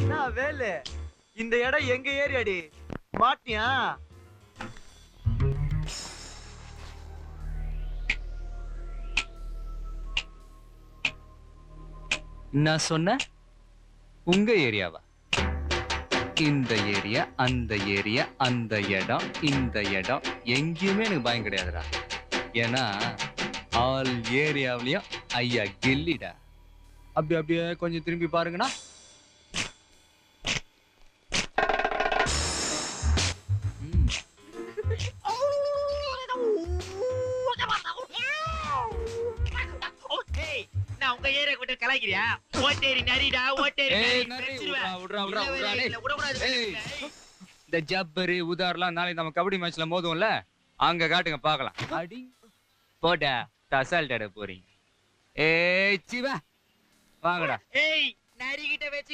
என்ன வேலு? இந்த இடம் எங்க ஏரியாடி? மாட்டியா? நான் சொன்ன உங்க ஏரியாவா? இந்த ஏரியா அந்த ஏரியா அந்த இடம் இந்த இடம். எங்கேயுமே எனக்கு பயம் கிடையாதுடா. ஏன்னா ஆல் ஏரியாவிலையும் ஐயா கில்லிடா. அப்படி அப்படியே கொஞ்சம் திரும்பி பாருங்கண்ணா. நான் உங்க ஏரியா கலாய்க்கிறியா? ஓட்டேரி நரிடா ஓட்டேரி. இந்த ஜப்பரு உதாரெல்லாம் நாளைக்கு நம்ம கபடி மேட்ச்ல மோதுவோம்ல அங்க காட்டுங்க பார்க்கலாம். அடி. போடா தசால்டாட போறீங்க. ஏய் சிவா வாங்கடா. ஏய் நரிகிட்ட வச்சு